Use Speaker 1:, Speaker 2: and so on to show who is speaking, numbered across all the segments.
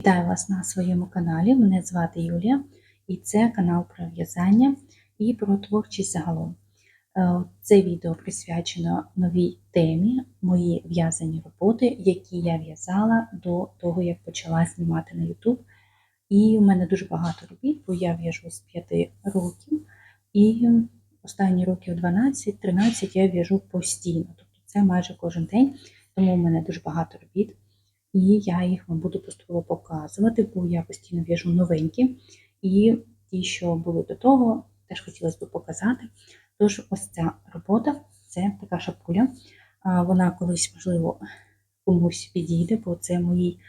Speaker 1: Вітаю вас на своєму каналі. Мене звати Юлія, і це канал про в'язання і про творчість загалом. Е, Це відео присвячено новій темі мої в'язані роботи, які я в'язала до того, як почала знімати на YouTube. І в мене дуже багато робіт, бо я в'яжу з 5 років, і останні років 12-13 я в'яжу постійно. Тобто це майже кожен день, тому в мене дуже багато робіт. І я їх вам буду поступово показувати, бо я постійно в'яжу новенькі. І ті, що були до того, теж хотілося б показати. Тож, ось ця робота це така шапуля. Вона колись, можливо, комусь підійде, бо це моїй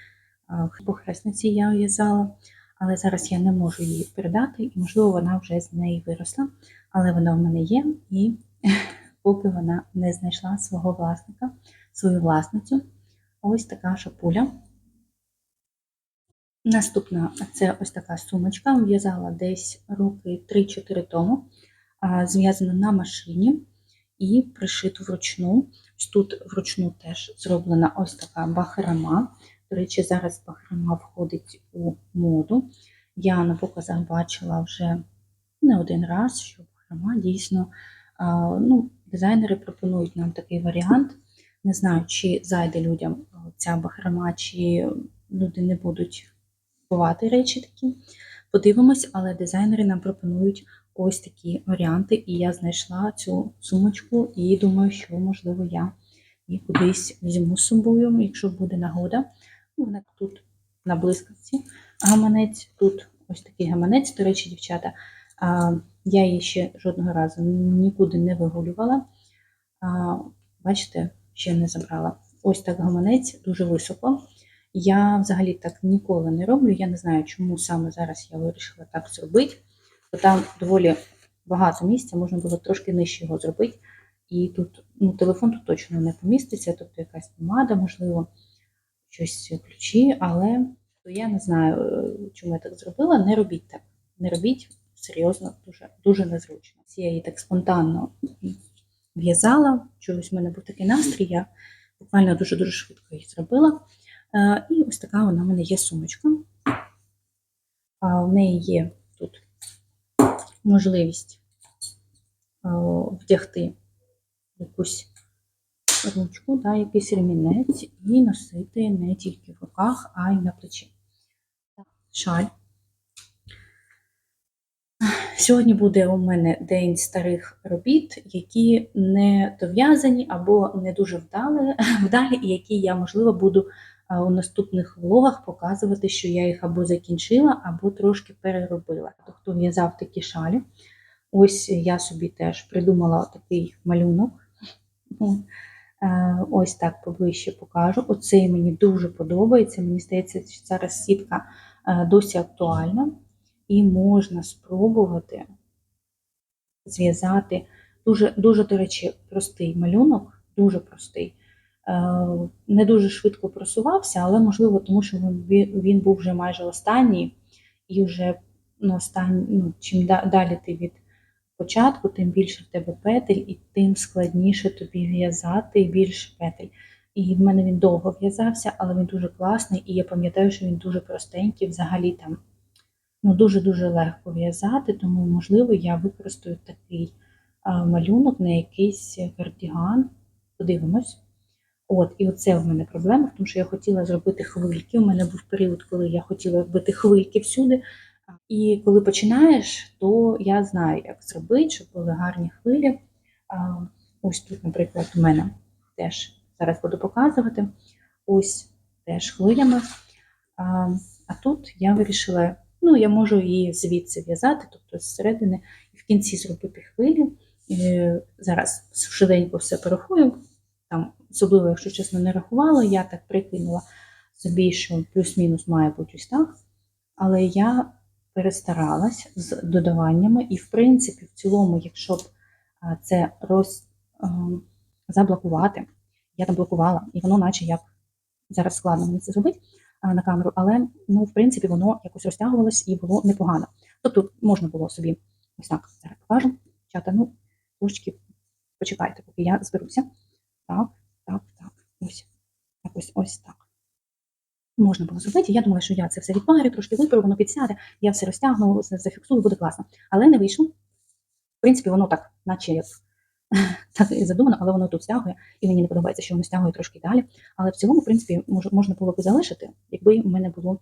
Speaker 1: похресниці я в'язала. Але зараз я не можу її передати, і, можливо, вона вже з неї виросла. Але вона в мене є, і поки вона не знайшла свого власника, свою власницю. Ось така шапуля. Наступна це ось така сумочка. В'язала десь роки 3-4 тому. Зв'язана на машині і пришиту вручну. Тут вручну теж зроблена ось така бахрома. До речі, зараз бахрома входить у моду. Я на показах бачила вже не один раз, що бахрома дійсно ну, дизайнери пропонують нам такий варіант. Не знаю, чи зайде людям е, ця бахрома, чи люди не будуть купувати речі такі. Подивимось, але дизайнери нам пропонують ось такі варіанти, і я знайшла цю сумочку і думаю, що, можливо, я її кудись візьму з собою, якщо буде нагода. Ну, Вона тут на блискавці гаманець, тут ось такий гаманець, до речі, дівчата. Я її ще жодного разу нікуди не вигулювала. Бачите, ще не забрала. Ось так гаманець дуже високо. Я взагалі так ніколи не роблю. Я не знаю, чому саме зараз я вирішила так зробити. Бо там доволі багато місця, можна було трошки нижче його зробити. І тут ну, телефон тут точно не поміститься, тобто якась помада, можливо, щось ключі, але то я не знаю, е, чому я так зробила. Не робіть так. Не робіть серйозно, дуже, дуже незручно. Я її так спонтанно в'язала. Чогось в мене був такий настрій, я буквально дуже-дуже швидко її зробила. Е, І ось така вона в мене є сумочка. В неї є тут можливість е, вдягти якусь ручку, да, якийсь ремінець і носити не тільки в руках, а й на плечі. Шаль. Сьогодні буде у мене день старих робіт, які не дов'язані або не дуже вдалі, вдалі, і які я, можливо, буду у наступних влогах показувати, що я їх або закінчила, або трошки переробила. Тобто, в'язав такі шалі, ось я собі теж придумала такий малюнок. Ось так поближче покажу. Оцей мені дуже подобається. Мені здається, що зараз сітка досі актуальна і можна спробувати зв'язати дуже, дуже, до речі, простий малюнок, дуже простий. Е, Не дуже швидко просувався, але можливо, тому що він, був вже майже останній, і вже ну, останній, ну, чим далі ти від початку, тим більше в тебе петель, і тим складніше тобі в'язати більше петель. І в мене він довго в'язався, але він дуже класний, і я пам'ятаю, що він дуже простенький, взагалі там ну, дуже-дуже легко в'язати, тому, можливо, я використаю такий малюнок на якийсь кардіган. Подивимось. От, І оце в мене проблема, тому що я хотіла зробити хвильки. У мене був період, коли я хотіла робити хвильки всюди. І коли починаєш, то я знаю, як зробити, щоб були гарні хвилі. Ось тут, наприклад, у мене теж зараз буду показувати. Ось теж хвилями. А тут я вирішила Ну, я можу її звідси в'язати, тобто зсередини, і в кінці зробити хвилі. Зараз швиденько все порахую. Там, особливо, якщо чесно, не рахувала, я так прикинула собі, що плюс-мінус має бути ось так. Але я перестаралась з додаваннями, і, в принципі, в цілому, якщо б це роз, заблокувати, я там блокувала, і воно, наче як зараз складно мені це зробити на камеру, але ну, в принципі воно якось розтягувалось і було непогано. Тобто можна було собі ось так зараз покажу. Чата, ну, трошечки почекайте, поки я зберуся. Так, так, так. Ось. Якось ось так. можна було зробити. Я думала, що я це все відпарю, трошки виперу, воно підсяде, я все розтягну, за- зафіксую, буде класно. Але не вийшло. В принципі, воно так, наче як так і задумано, але воно тут стягує, і мені не подобається, що воно стягує трошки далі. Але в цілому, в принципі, мож, можна було б залишити, якби в мене було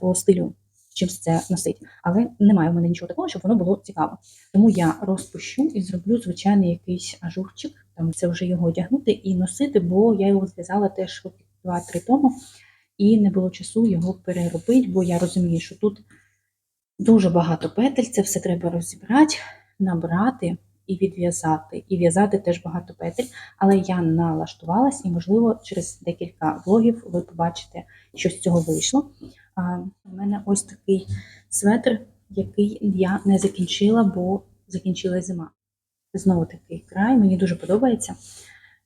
Speaker 1: по стилю чимось це носить. Але немає в мене нічого такого, щоб воно було цікаво. Тому я розпущу і зроблю звичайний якийсь ажурчик. Там це вже його одягнути і носити, бо я його зв'язала теж роки 2-3 тому, і не було часу його переробити, бо я розумію, що тут дуже багато петель, це все треба розібрати, набрати і відв'язати. І в'язати теж багато петель. Але я налаштувалась, і, можливо, через декілька влогів ви побачите, що з цього вийшло. У мене ось такий светр, який я не закінчила, бо закінчилась зима. Знову такий край, мені дуже подобається.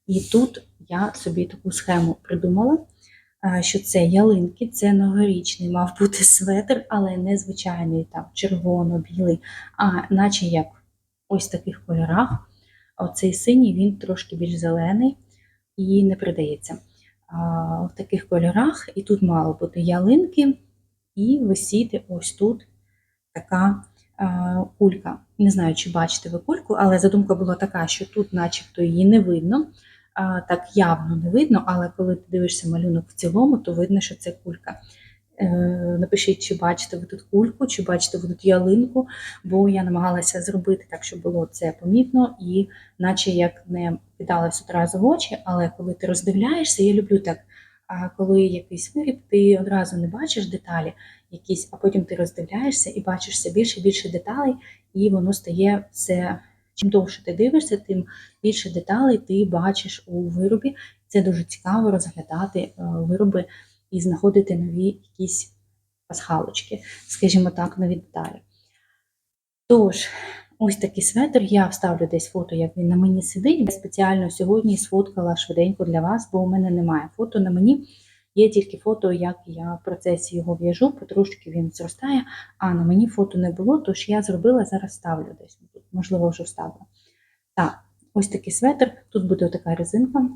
Speaker 1: І тут я собі таку схему придумала, що це ялинки, це новорічний мав бути светр, але не звичайний там червоно-білий, а наче як ось таких кольорах. А Оцей синій він трошки більш зелений і не придається. В таких кольорах, і тут мало бути ялинки, і висіти ось тут така кулька. Не знаю, чи бачите ви кульку, але задумка була така, що тут, начебто, її не видно. Так явно не видно, але коли ти дивишся малюнок в цілому, то видно, що це кулька. Е, Напишіть, чи бачите ви тут кульку, чи бачите ви тут ялинку, бо я намагалася зробити так, щоб було це помітно, і наче як не кидалось одразу в очі, але коли ти роздивляєшся, я люблю так. А коли якийсь виріб, ти одразу не бачиш деталі якісь, а потім ти роздивляєшся і бачиш все більше і більше деталей, і воно стає все. Чим довше ти дивишся, тим більше деталей ти бачиш у виробі. Це дуже цікаво розглядати е, вироби і знаходити нові якісь пасхалочки, скажімо так, нові деталі. Тож, ось такий светр. Я вставлю десь фото, як він на мені сидить. Я спеціально сьогодні сфоткала швиденько для вас, бо у мене немає фото на мені. Є тільки фото, як я в процесі його в'яжу, потрошки він зростає, а на мені фото не було, тож я зробила, зараз ставлю десь. Можливо, вже вставила. Так, ось такий светр. Тут буде така резинка.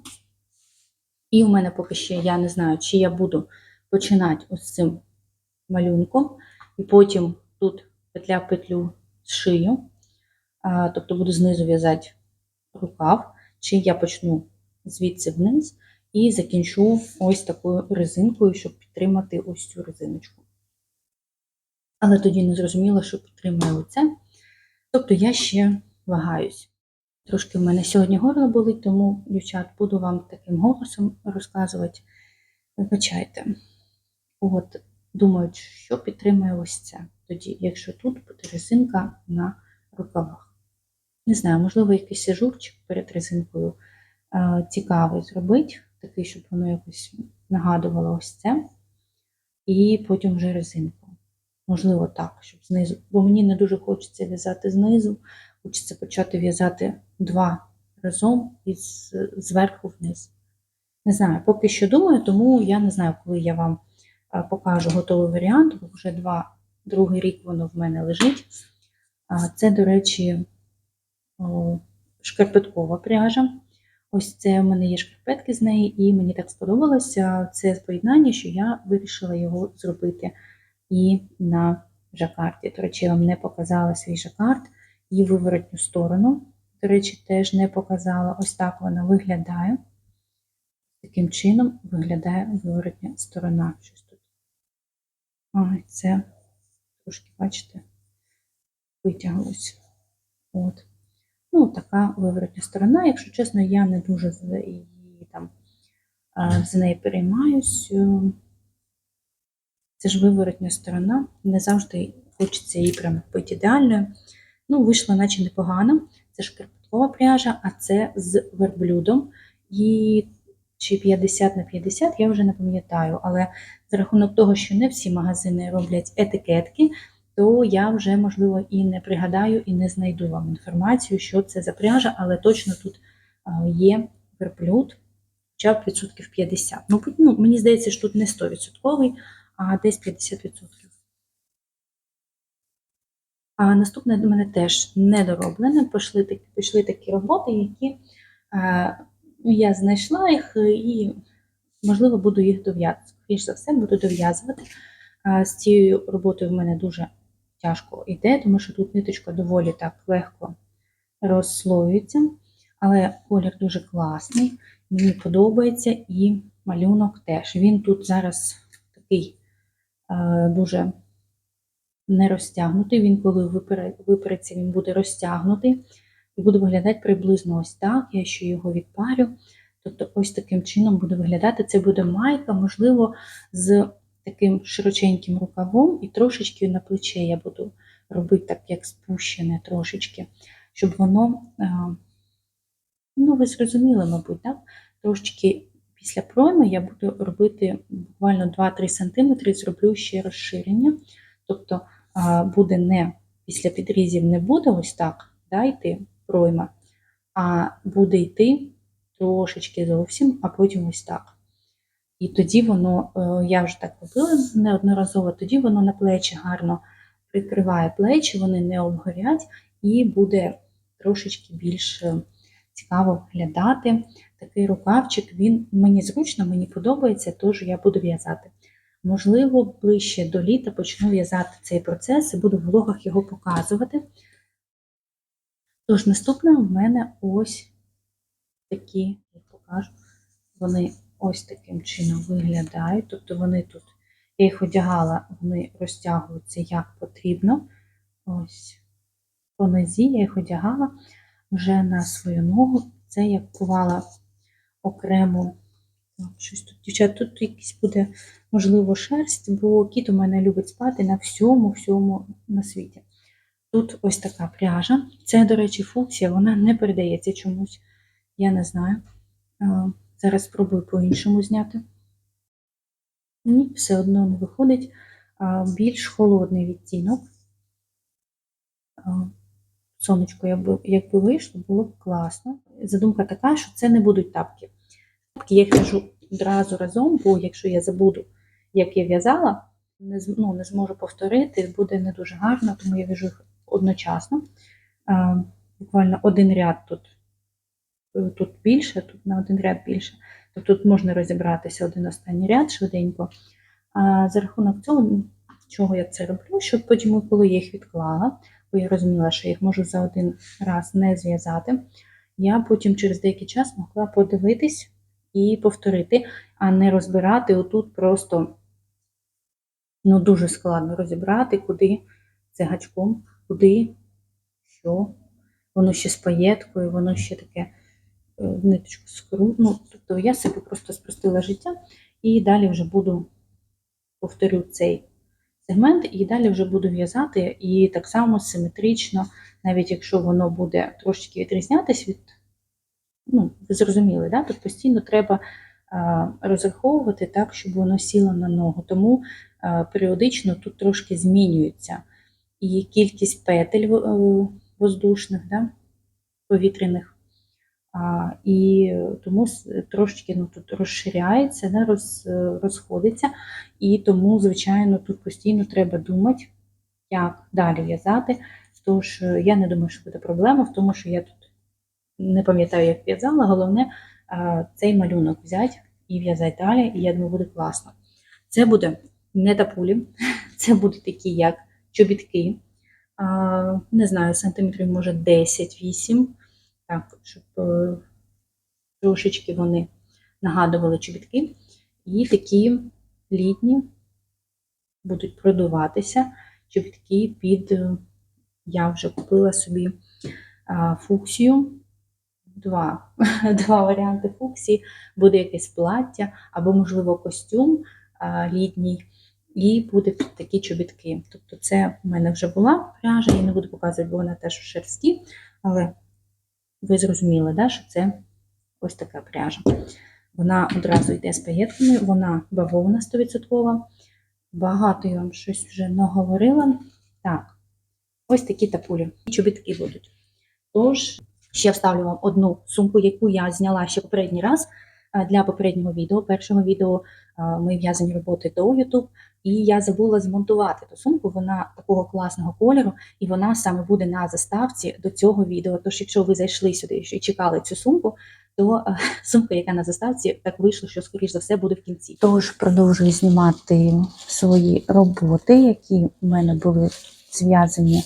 Speaker 1: І у мене поки ще я не знаю, чи я буду починати ось цим малюнком, і потім тут петля в петлю зшию, а, тобто буду знизу в'язати рукав, чи я почну звідси вниз і закінчу ось такою резинкою, щоб підтримати ось цю резиночку. Але тоді не зрозуміла, що підтримує оце. Тобто я ще вагаюсь. Трошки в мене сьогодні горло болить, тому, дівчат, буду вам таким голосом розказувати. Вибачайте. От, думають, що підтримує ось це. Тоді, якщо тут буде резинка на рукавах. Не знаю, можливо, якийсь ажурчик перед резинкою е, цікавий зробити, такий, щоб воно якось нагадувало ось це. І потім вже резинку. Можливо, так, щоб знизу. Бо мені не дуже хочеться в'язати знизу. Хочеться почати в'язати два разом і зверху вниз. Не знаю, поки що думаю, тому я не знаю, коли я вам покажу готовий варіант, бо вже два, другий рік воно в мене лежить. Це, до речі, шкарпеткова пряжа. Ось це в мене є шкарпетки з неї, і мені так сподобалося це поєднання, що я вирішила його зробити і на жакарді. До речі, я вам не показала свій жакард і виворотню сторону. До речі, теж не показала. Ось так вона виглядає. Таким чином виглядає виворотня сторона. Щось тут. А, це трошки, бачите, витяглось. От. Ну, така виворотня сторона. Якщо чесно, я не дуже за її там а, за неї переймаюсь. Е, Це ж виворотня сторона. Не завжди хочеться її прям бути ідеальною. Ну, вийшло наче непогано. Це шкарпеткова пряжа, а це з верблюдом. І чи 50 на 50, я вже не пам'ятаю. Але за рахунок того, що не всі магазини роблять етикетки, то я вже, можливо, і не пригадаю, і не знайду вам інформацію, що це за пряжа, але точно тут є верблюд, хоча відсотків 50. Ну, ну, мені здається, що тут не 100%, а десь 50%. А наступне до мене теж недороблене. Пішли такі, пішли такі роботи, які е, ну, я знайшла їх і, можливо, буду їх дов'язувати. скоріш за все, буду дов'язувати. А, З цією роботою в мене дуже тяжко йде, тому що тут ниточка доволі так легко розслоюється, але колір дуже класний, мені подобається і малюнок теж. Він тут зараз такий е, дуже не розтягнутий. Він, коли випереться, він буде розтягнутий і буде виглядати приблизно ось так. Я ще його відпарю. Тобто, ось таким чином буде виглядати. Це буде майка, можливо, з таким широченьким рукавом, і трошечки на плече я буду робити так, як спущене трошечки, щоб воно, е, ну, ви зрозуміли, мабуть, так? трошечки після пройми я буду робити буквально 2-3 см, зроблю ще розширення. Тобто буде не після підрізів не буде ось так да, йти пройма, а буде йти трошечки зовсім, а потім ось так. І тоді воно, е, я вже так робила неодноразово, тоді воно на плечі гарно прикриває плечі, вони не обгорять, і буде трошечки більш е, цікаво виглядати. Такий рукавчик, він мені зручно, мені подобається, тож я буду в'язати. Можливо, ближче до літа почну в'язати цей процес і буду в влогах його показувати. Тож, наступне в мене ось такі, я покажу, вони ось таким чином виглядають. Тобто вони тут, я їх одягала, вони розтягуються як потрібно. Ось по нозі я їх одягала вже на свою ногу. Це я кувала окремо. Так, Щось тут, дівчат, тут якийсь буде, можливо, шерсть, бо кіт у мене любить спати на всьому, всьому на світі. Тут ось така пряжа. Це, до речі, фуксія, вона не передається чомусь. Я не знаю. Зараз спробую по-іншому зняти. Ні, все одно не виходить. Більш холодний відтінок. А, Сонечко, якби вийшло, було б класно. Задумка така, що це не будуть тапки. Я їх в'яжу одразу разом, бо якщо я забуду, як я в'язала, не, ну, не зможу повторити, буде не дуже гарно, тому я в'яжу їх одночасно. А, буквально один ряд тут, е, тут більше, тут на один ряд більше. Тобто тут можна розібратися один останній ряд швиденько. А за рахунок цього, чого я це роблю, щоб потім, коли я їх відклала, бо я розуміла, що їх можу за один раз не зв'язати, я потім через деякий час могла подивитись і повторити, а не розбирати отут просто ну, дуже складно розібрати, куди це гачком, куди, що. Воно ще з паєткою, воно ще таке е, ниточку скру. Ну, тобто я собі просто спростила життя і далі вже буду повторю цей сегмент, і далі вже буду в'язати і так само симетрично, навіть якщо воно буде трошечки відрізнятись від, ну, ви зрозуміли, да? тут постійно треба розраховувати так, щоб воно сіло на ногу. Тому періодично тут трошки змінюється і кількість петель е, воздушних, да? повітряних. А, і тому трошечки ну, тут розширяється, да, роз, е, розходиться, і тому, звичайно, тут постійно треба думати, як далі в'язати. Тож е, я не думаю, що буде проблема в тому, що я тут не пам'ятаю, як в'язала. Головне цей малюнок взяти і в'язати далі, і я думаю, буде класно. Це буде не тапулі, це будуть такі, як чобітки. Не знаю, сантиметрів, може, 10-8 так, щоб е, трошечки вони нагадували чобітки. І такі літні будуть продуватися чобітки під. е, Я вже купила собі фуксію. Два, два варіанти фуксії. Буде якесь плаття або, можливо, костюм літній, і під такі чобітки. Тобто, це в мене вже була пряжа, я не буду показувати, бо вона теж у шерсті, але ви зрозуміли, да, що це ось така пряжа. Вона одразу йде з паєтками, вона бавовна 100%. Багато я вам щось вже наговорила. Так, ось такі тапулі. І чобітки будуть. Тож, ще вставлю вам одну сумку, яку я зняла ще попередній раз е, для попереднього відео. Першого відео е, мої в'язані роботи до YouTube. І я забула змонтувати ту сумку. Вона такого класного кольору, і вона саме буде на заставці до цього відео. Тож, якщо ви зайшли сюди і чекали цю сумку, то е, сумка, яка на заставці, так вийшло, що, скоріш за все, буде в кінці. Тож продовжую знімати свої роботи, які в мене були зв'язані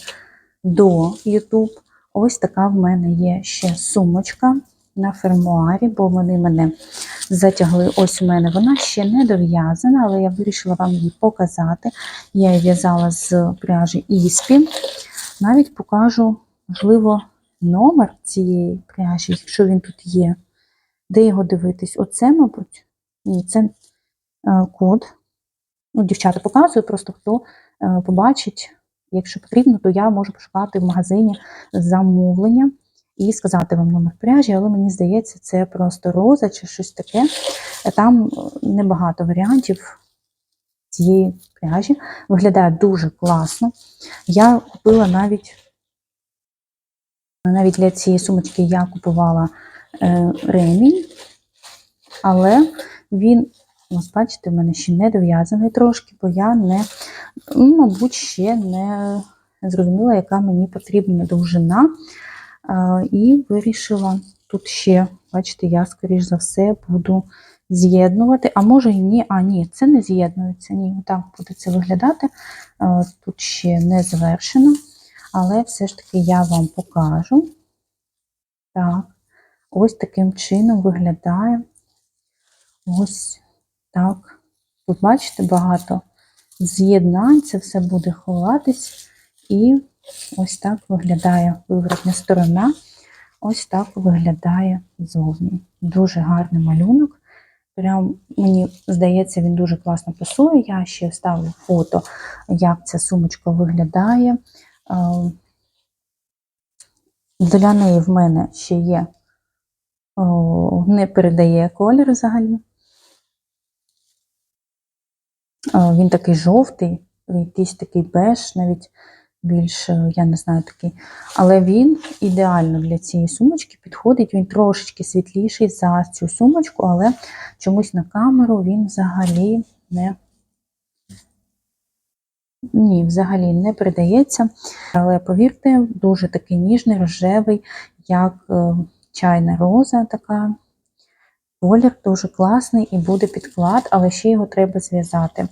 Speaker 1: до YouTube. Ось така в мене є ще сумочка на фермуарі, бо вони мене затягли. Ось у мене вона ще не дов'язана, але я вирішила вам її показати. Я її в'язала з пряжі Іспі. Навіть покажу, можливо, номер цієї пряжі, якщо він тут є. Де його дивитись? Оце, мабуть? Ні, це е, код. Ну, дівчата показую, просто хто е, побачить. Якщо потрібно, то я можу пошукати в магазині замовлення і сказати вам номер пряжі, але мені здається, це просто роза чи щось таке. Там небагато варіантів цієї пряжі. Виглядає дуже класно. Я купила навіть навіть для цієї сумочки я купувала е, ремінь, але він, ось бачите, в мене ще не дов'язаний трошки, бо я не, ну, мабуть, ще не зрозуміла, яка мені потрібна довжина. І вирішила тут ще, бачите, я, скоріш за все, буду з'єднувати. А може і ні, а ні, це не з'єднується. Ні, отак буде це виглядати. Тут ще не завершено, але все ж таки я вам покажу. Так, ось таким чином виглядає. Ось так. Тут, бачите, багато з'єднань, це все буде ховатись. І ось так виглядає виворотня сторона. Ось так виглядає зовні. Дуже гарний малюнок. Прям мені здається, він дуже класно пасує. Я ще вставлю фото, як ця сумочка виглядає. Е, Для неї в мене ще є, не передає колір взагалі. Він такий жовтий, якийсь такий беж, навіть більш, е, я не знаю, такий. Але він ідеально для цієї сумочки підходить. Він трошечки світліший за цю сумочку, але чомусь на камеру він взагалі не. Ні, взагалі не передається. Але повірте, дуже такий ніжний, рожевий, як е, чайна роза така. Колір дуже класний і буде підклад, але ще його треба зв'язати,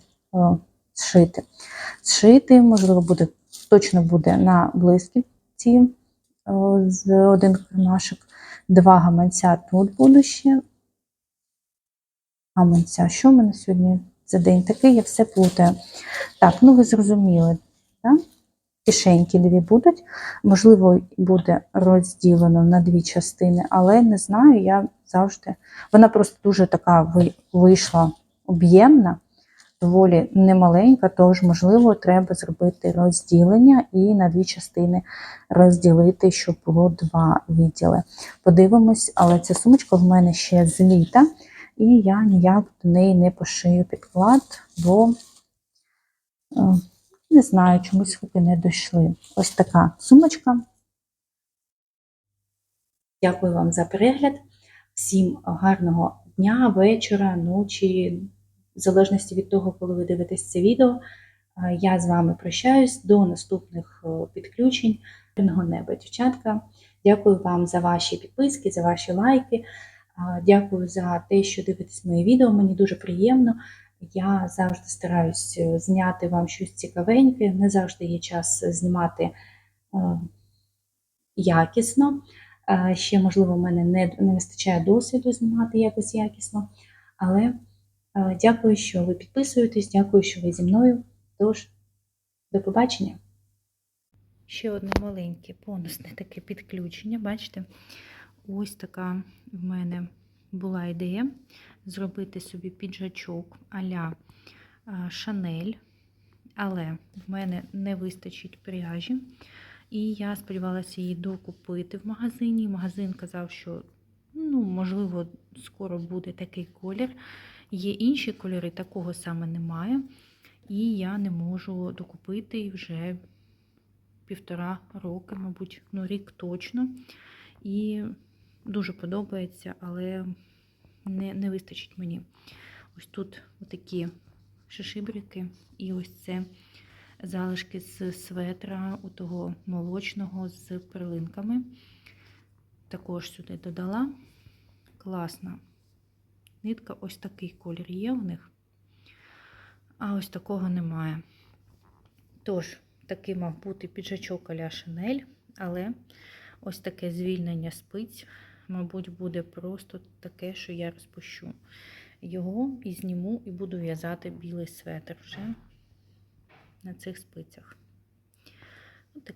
Speaker 1: зшити. Зшити, можливо, буде, точно буде на блискітці е, з один кармашок, два гаманця тут буду ще. Гаманця, що в мене сьогодні за день такий, я все плутаю. Так, ну ви зрозуміли, так? Кишеньки дві будуть. Можливо, буде розділено на дві частини, але не знаю, я завжди. Вона просто дуже така вийшла об'ємна, доволі немаленька, тож, можливо, треба зробити розділення і на дві частини розділити, щоб було два відділи. Подивимось, але ця сумочка в мене ще з літа, і я ніяк до неї не пошию підклад, бо. е, не знаю, чомусь руки не дійшли. Ось така сумочка. Дякую вам за перегляд. Всім гарного дня, вечора, ночі, в залежності від того, коли ви дивитесь це відео. Я з вами прощаюсь до наступних е, підключень. Мирного неба, дівчатка. Дякую вам за ваші підписки, за ваші лайки. Дякую за те, що дивитесь мої відео. Мені дуже приємно. Я завжди стараюсь е, зняти вам щось цікавеньке. Не завжди є час знімати е, якісно. Е, Ще, можливо, в мене не, не вистачає досвіду знімати якось якісно. Але е, дякую, що ви підписуєтесь, дякую, що ви зі мною. Тож, до побачення. Ще одне маленьке бонусне таке підключення. Бачите, ось така в мене була ідея зробити собі піджачок а-ля Шанель, але в мене не вистачить пряжі. І я сподівалася її докупити в магазині. Магазин казав, що ну, можливо, скоро буде такий колір. Є інші кольори, такого саме немає. І я не можу докупити вже півтора роки, мабуть, ну рік точно. І дуже подобається, але не, не вистачить мені. Ось тут такі шишибрики, і ось це залишки з светра, у того молочного з перлинками. Також сюди додала. класна. Нитка, ось такий колір є в них, а ось такого немає. Тож, такий мав бути піджачок а-ля шинель, але ось таке звільнення спиць, мабуть, буде просто таке, що я розпущу його і зніму, і буду в'язати білий светр вже на цих спицях. Отак.